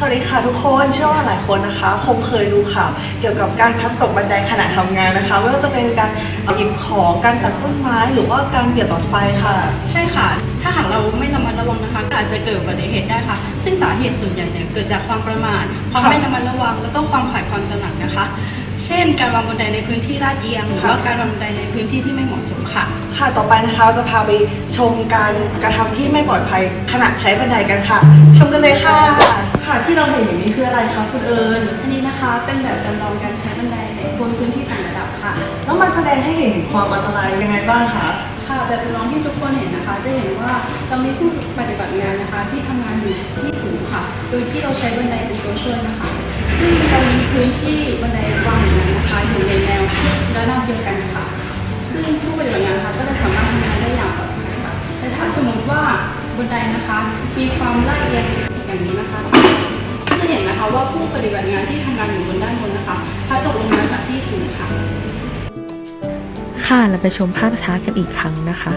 สวัสดีค่ะทุกคนเชื่อว่าหลายคนนะคะ คงเคยดูข่าวเกี่ยวกับการพัดตกบันไดขณะทำงานนะคะ ไม่ว่าจะเป็นการหยิบของการตัดต้นไม้หรือว่าการเบียดหลอดไฟค่ะ ใช่ค่ะ ถ้าหากเราไม่ระมัดระวังนะคะก็อาจจะเกิดอุบัติเหตุได้ค่ะ ซึ่งสาเหตุส่วนใหญ่เนี่ยเกิดจากความประมาทความไม่ระมัดระวังแล้วก็ความขาดความตระหนักนะคะ เช่น การวางบันไดในพื้นที่ลาดเอียงหรือค่ะว่าการวางบันไดในพื้นที่ที่ไม่เหมาะสมค่ะ ค่ะ ต่อไปนะคะเราจะพาไปชมการกระทำที่ไม่ปลอดภัยขณะใช้บันไดกันค่ะ ชมกันเลยค่ะ ค่ะที่เราเห็นอยู่นี้คืออะไรคะคุณเอิญอันนี้นะคะเป็นแบบจำลองการใช้บันไดในบนพื้นที่ต่างระดับค่ะ แล้วมันแสดงให้เห็นถึงความอันตรายยังไงบ้างคะค่ะแบบจำลองที่ทุกคนเห็นนะคะ จะเห็นว่าเรามีผู้ปฏิบัติงานนะคะ ที่ทำงานอยู่ที่สูงค่ะ โดยที่เราใช้บันไดเป็นตัวช่วยนะคะ ซึ่งเรามีพื้นที่บันไดวางอยู่นั้นนะคะอยู่ในแนวระนาบเดียวกันค่ะ ซึ่งผู้ปฏิบัติงานนะคะก็จะสามารถทำงานได้อย่างปลอดภัยค่ะแต่ถ้าสมมติว่าบันไดนะคะ มีความลาดเอียงอย่างนี้นะคะก็จะเห็นนะคะว่าผู้ปฏิบัติงานที่ทำงานอยู่บนด้านบนนะคะพลัดตกลงมาจากที่สูงค่ะ ค่ะเราไปชมภาพช้ากันอีกครั้งนะคะ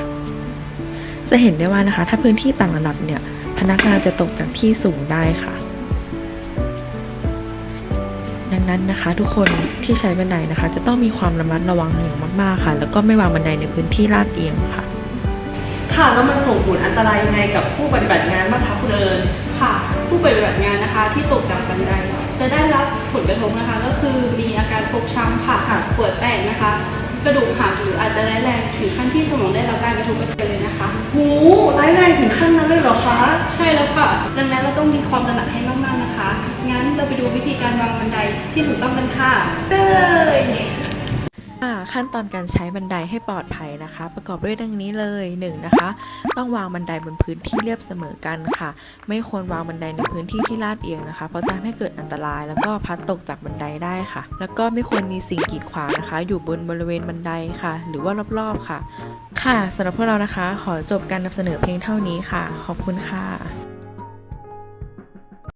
จะเห็นได้ว่านะคะ ถ้าพื้นที่ต่างระดับเนี่ยพนักงานจะตกจากที่สูงได้ค่ะ งนั้นนะคะ ทุกคนที่ใช้บันไดนะคะ จะต้องมีความระมัดระวังอย่างมากๆค่ะ แล้วก็ไม่วางบันไดในพื้นที่ลาดเอียงค่ะ ค่ะแล้วมันส่งผลอันตรายยังไงกับผู้ปฏิบัติงานบ้างคะคุณเอิญค่ะ ผู้ปฏิบัติงานนะคะที่ตกจากบันไดจะได้รับผลกระทบนะคะ ก็คือมีอาการฟกช้ำค่ะปวดแตกนะคะ กระดูกหักหรืออาจจะร้ายแรงถึงขั้นที่สมองได้รับการกระทบกระเทือนเลยนะคะหูร้ายแรงถึงขั้นนั้นเลยเหรอคะ ใช่แล้วค่ะ ดังนั้นเราต้องมีความตระหนักให้มากๆนะคะงั้นเราไปดู วิธีการวางบันไดที่ถูกต้องกันค่ะเด้ยขั้นตอนการใช้บันไดให้ปลอดภัยนะคะ ประกอบด้วยดังนี้เลย1นงนะคะ ต้องวางบันไดบนพื้นที่เรียบเสมอกันค่ะ ไม่ควรวางบันไดในพื้นที่ที่ลาดเอียงนะคะ เพราะจะทำให้เกิดอันตรายแล้วก็พัดตกจากบันไดได้ค่ะ แล้วก็ไม่ควรมีสิ่งกีดขวางนะคะ อยู่บนบริเวณบันไดค่ะ หรือว่ารอบๆค่ะ ค่ะสำหรับพวกเรานะคะ ขอจบการนำเสนอเพียงเท่านี้ค่ะ ขอบคุณค่ะ